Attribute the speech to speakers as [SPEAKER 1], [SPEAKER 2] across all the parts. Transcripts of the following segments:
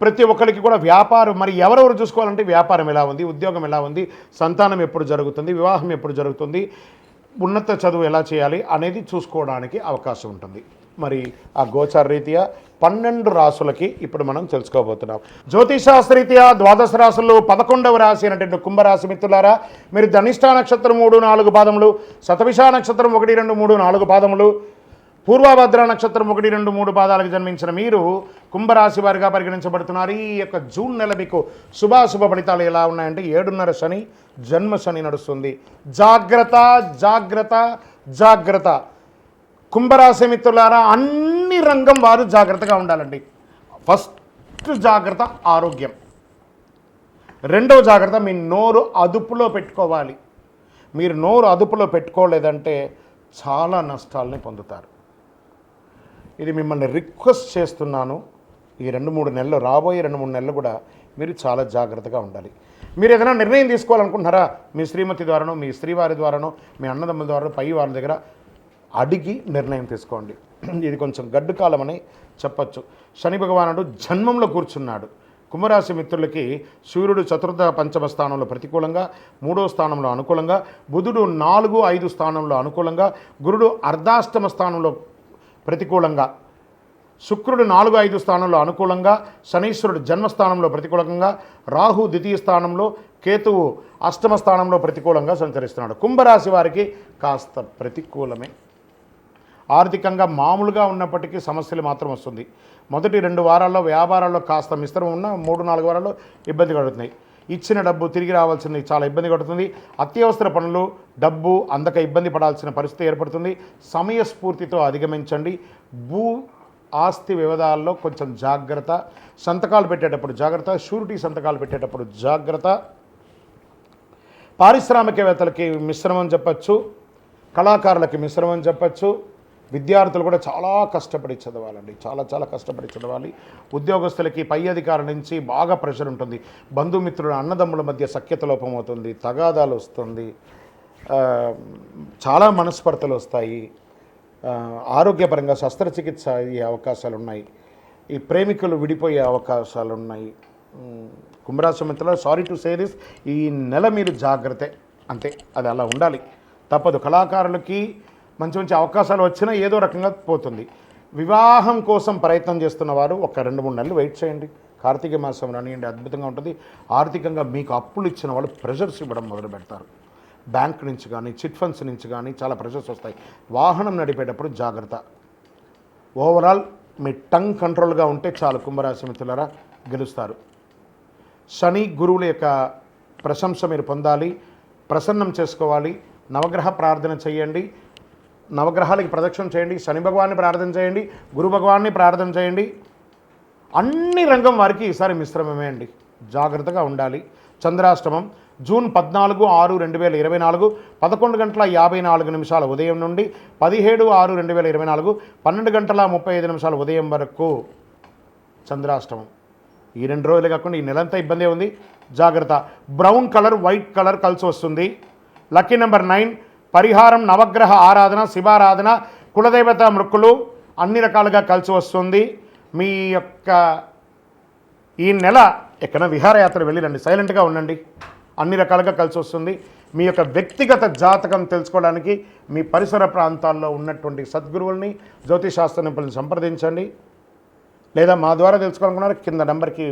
[SPEAKER 1] ప్రతి ఒక్కరికి కూడా వ్యాపారం మరి ఎవరెవరు చూసుకోవాలంటే వ్యాపారం ఎలా ఉంది ఉద్యోగం ఎలా ఉంది సంతానం ఎప్పుడు జరుగుతుంది వివాహం ఎప్పుడు జరుగుతుంది ఉన్నత చదువు ఎలా చేయాలి అనేది చూసుకోవడానికి అవకాశం ఉంటుంది. మరి ఆ గోచార రీత్యా పన్నెండు రాసులకి ఇప్పుడు మనం తెలుసుకోబోతున్నాం. జ్యోతిషాస్త్రరీత్యా ద్వాదశ రాసుల్లో పదకొండవ రాశి అయినటువంటి కుంభరాశి మిత్రులారా మీరు ధనిష్టా నక్షత్రం మూడు నాలుగు పాదములు శతవిషా నక్షత్రం ఒకటి రెండు మూడు నాలుగు పాదములు పూర్వభద్ర నక్షత్రం ఒకటి రెండు మూడు పాదాలకు జన్మించిన మీరు కుంభరాశి వారిగా పరిగణించబడుతున్నారు. ఈ యొక్క జూన్ నెల మీకు శుభాశుభ ఫలితాలు ఎలా ఉన్నాయంటే ఏడున్నర శని జన్మ శని నడుస్తుంది. జాగ్రత్త జాగ్రత్త జాగ్రత్త. కుంభరాశి మిత్రులారా అన్ని రంగం వారు జాగ్రత్తగా ఉండాలండి. ఫస్ట్ జాగ్రత్త ఆరోగ్యం. రెండవ జాగ్రత్త మీ నోరు అదుపులో పెట్టుకోవాలి. మీరు నోరు అదుపులో పెట్టుకోలేదంటే చాలా నష్టాలని పొందుతారు. ఇది మిమ్మల్ని రిక్వెస్ట్ చేస్తున్నాను. ఈ రెండు మూడు నెలలు రాబోయే రెండు మూడు నెలలు కూడా మీరు చాలా జాగ్రత్తగా ఉండాలి. మీరు ఏదైనా నిర్ణయం తీసుకోవాలనుకుంటున్నారా? మీ శ్రీమతి ద్వారానో మీ స్త్రీవారి ద్వారానో మీ అన్నదమ్ముల ద్వారా పై వారి దగ్గర అడిగి నిర్ణయం తీసుకోండి. ఇది కొంచెం గడ్డు కాలం అని చెప్పచ్చు. శని భగవానుడు జన్మంలో కూర్చున్నాడు. కుంభరాశి మిత్రులకి సూర్యుడు చతుర్థ పంచమ స్థానంలో ప్రతికూలంగా మూడో స్థానంలో అనుకూలంగా బుధుడు నాలుగు ఐదు స్థానంలో అనుకూలంగా గురుడు అర్ధాష్టమ స్థానంలో ప్రతికూలంగా. శుక్రుడు నాలుగు ఐదు స్థానంలో అనుకూలంగా శనీశ్వరుడు జన్మస్థానంలో ప్రతికూలంగా రాహు ద్వితీయ స్థానంలో కేతువు అష్టమ స్థానంలో ప్రతికూలంగా సంచరిస్తున్నాడు. కుంభరాశి వారికి కాస్త ప్రతికూలమే. ఆర్థికంగా మామూలుగా ఉన్నప్పటికీ సమస్యలు మాత్రం వస్తుంది. మొదటి రెండు వారాల్లో వ్యాపారాల్లో కాస్త మిశ్రమం ఉన్న మూడు నాలుగు వారాల్లో ఇబ్బంది కలుగుతున్నాయి. ఇచ్చిన డబ్బు తిరిగి రావాల్సింది చాలా ఇబ్బంది పడుతుంది అత్యవసర పనులు డబ్బు అందక ఇబ్బంది పడాల్సిన పరిస్థితి ఏర్పడుతుంది. సమయస్ఫూర్తితో అధిగమించండి. భూ ఆస్తి వివాదాల్లో కొంచెం జాగ్రత్త. సంతకాలు పెట్టేటప్పుడు జాగ్రత్త. షూరిటీ సంతకాలు పెట్టేటప్పుడు జాగ్రత్త. పారిశ్రామికవేత్తలకి మిశ్రమం చెప్పచ్చు. కళాకారులకి మిశ్రమం చెప్పచ్చు. విద్యార్థులు కూడా చాలా కష్టపడి చదవాలండి. చాలా చాలా కష్టపడి చదవాలి. ఉద్యోగస్తులకి పై అధికారుల నుంచి బాగా ప్రెషర్ ఉంటుంది. బంధుమిత్రుల అన్నదమ్ముల మధ్య సఖ్యత లోపం అవుతుంది తగాదాలు వస్తుంది చాలా మనస్పర్ధలు వస్తాయి ఆరోగ్యపరంగా శస్త్రచికిత్స అయ్యే అవకాశాలు ఉన్నాయి ఈ ప్రేమికులు విడిపోయే అవకాశాలు ఉన్నాయి. కుంభరాశి మిత్రులు సారీ టు సే దిస్ ఈ నెల మీరు జాగ్రత్త అంతే అది అలా ఉండాలి. తప్పదు. కళాకారులకి మంచి మంచి అవకాశాలు వచ్చినా ఏదో రకంగా పోతుంది. వివాహం కోసం ప్రయత్నం చేస్తున్న వారు ఒక రెండు మూడు నెలలు వెయిట్ చేయండి. కార్తీక మాసం రానియండి అద్భుతంగా ఉంటుంది. ఆర్థికంగా మీకు అప్పులు ఇచ్చిన వాళ్ళు ప్రెషర్స్ ఇవ్వడం మొదలు పెడతారు. బ్యాంక్ నుంచి కానీ చిట్ ఫండ్స్ నుంచి కానీ చాలా ప్రెషర్స్ వస్తాయి. వాహనం నడిపేటప్పుడు జాగ్రత్త. ఓవరాల్ మీ టంగ్ కంట్రోల్గా ఉంటే చాలు కుంభరాశి మిత్రులరా గెలుస్తారు. శని గురువుల యొక్క ప్రశంస మీరు పొందాలి. ప్రసన్నం చేసుకోవాలి. నవగ్రహ ప్రార్థన చేయండి. నవగ్రహాలకి ప్రదక్షిణ చేయండి శని భగవాన్ని ప్రార్థన చేయండి గురు భగవాన్ని ప్రార్థన చేయండి. అన్ని రంగం వారికి ఈసారి మిశ్రమమే అండి. జాగ్రత్తగా ఉండాలి. చంద్రాష్టమం జూన్ పద్నాలుగు ఆరు రెండు వేల ఇరవై నాలుగు పదకొండు గంటల యాభై నాలుగు నిమిషాల ఉదయం నుండి పదిహేడు ఆరు రెండు వేల ఇరవై నాలుగు పన్నెండు గంటల ముప్పై ఐదు నిమిషాల ఉదయం వరకు చంద్రాష్టమం. ఈ రెండు రోజులు కాకుండా ఈ నెలంతా ఇబ్బంది ఉంది. జాగ్రత్త. బ్రౌన్ కలర్ వైట్ కలర్ కలిసి వస్తుంది. లక్కీ నెంబర్ నైన్ పరిహారం నవగ్రహ ఆరాధన శివారాధన కులదేవత మృక్కులు అన్ని రకాలుగా కలిసి వస్తుంది. మీ యొక్క ఈ నెల ఎక్కడ విహారయాత్ర వెళ్ళిరండి సైలెంట్గా ఉండండి. అన్ని రకాలుగా కలిసి వస్తుంది. మీ యొక్క వ్యక్తిగత జాతకం తెలుసుకోవడానికి మీ పరిసర ప్రాంతాల్లో ఉన్నటువంటి సద్గురువుల్ని జ్యోతిశాస్త్ర నిపుణులను సంప్రదించండి. లేదా మా ద్వారా తెలుసుకోవాలనుకున్నారు కింద నెంబర్కి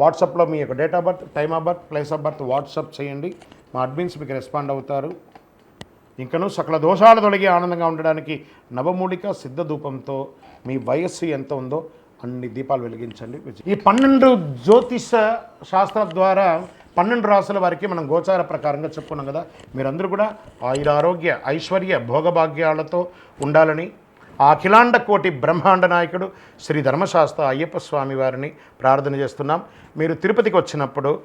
[SPEAKER 1] వాట్సాప్లో మీ యొక్క date of birth time of birth place of birth WhatsApp చేయండి. మా అడ్మిన్స్ మీకు రెస్పాండ్ అవుతారు. ఇంకనూ సకల దోషాలు తొలగి ఆనందంగా ఉండడానికి నవమూలిక సిద్ధ ధూపంతో మీ వయస్సు ఎంత ఉందో అన్ని దీపాలు వెలిగించండి. ఈ పన్నెండు జ్యోతిష శాస్త్రం ద్వారా పన్నెండు రాసుల వారికి మనం గోచార ప్రకారంగా చెప్పుకున్నాం కదా. మీరందరూ కూడా ఆయుర ఆరోగ్య ఐశ్వర్య భోగభాగ్యాలతో ఉండాలని ఆ అఖిలాండ కోటి బ్రహ్మాండ నాయకుడు శ్రీ ధర్మశాస్త్ర అయ్యప్ప స్వామి వారిని ప్రార్థన చేస్తున్నాం. మీరు తిరుపతికి వచ్చినప్పుడు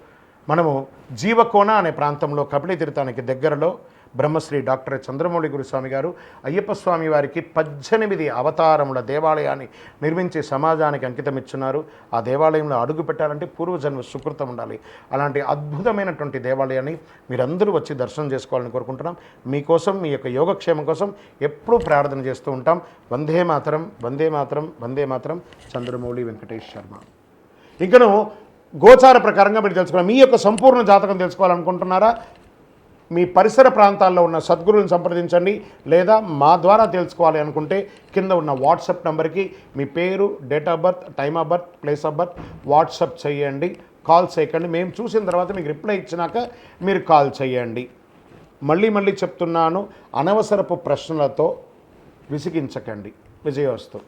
[SPEAKER 1] మనము జీవకోన అనే ప్రాంతంలో కపిలి తీర్థానికి దగ్గరలో బ్రహ్మశ్రీ డాక్టర్ చంద్రమౌళి గురుస్వామి గారు అయ్యప్ప స్వామి వారికి పద్దెనిమిది అవతారముల దేవాలయాన్ని నిర్మించి సమాజానికి అంకితం ఇచ్చున్నారు ఆ దేవాలయంలో అడుగు పెట్టాలంటే పూర్వజన్మ సుకృతం ఉండాలి. అలాంటి అద్భుతమైనటువంటి దేవాలయాన్ని మీరందరూ వచ్చి దర్శనం చేసుకోవాలని కోరుకుంటున్నాం. మీకోసం మీ యొక్క యోగక్షేమం కోసం ఎప్పుడూ ప్రార్థన చేస్తూ ఉంటాం. వందే మాతరం వందే మాతరం వందే మాతరం చంద్రమౌళి వెంకటేష్ శర్మ. ఇంకను గోచార ప్రకారంగా మీరు తెలుసుకోవాలి మీ యొక్క సంపూర్ణ జాతకం తెలుసుకోవాలనుకుంటున్నారా? మీ పరిసర ప్రాంతాల్లో ఉన్న సద్గురువుని సంప్రదించండి లేదా మా ద్వారా తెలుసుకోవాలి అనుకుంటే కింద ఉన్న వాట్సాప్ నెంబర్కి మీ పేరు date of birth time of birth place of birth WhatsApp చేయండి. కాల్ చేయకండి. మేము చూసిన తర్వాత మీకు రిప్లై ఇచ్చినాక మీరు కాల్ చేయండి. మళ్ళీ మళ్ళీ చెప్తున్నాను అనవసరపు ప్రశ్నలతో విసిగించకండి. విజయోస్తు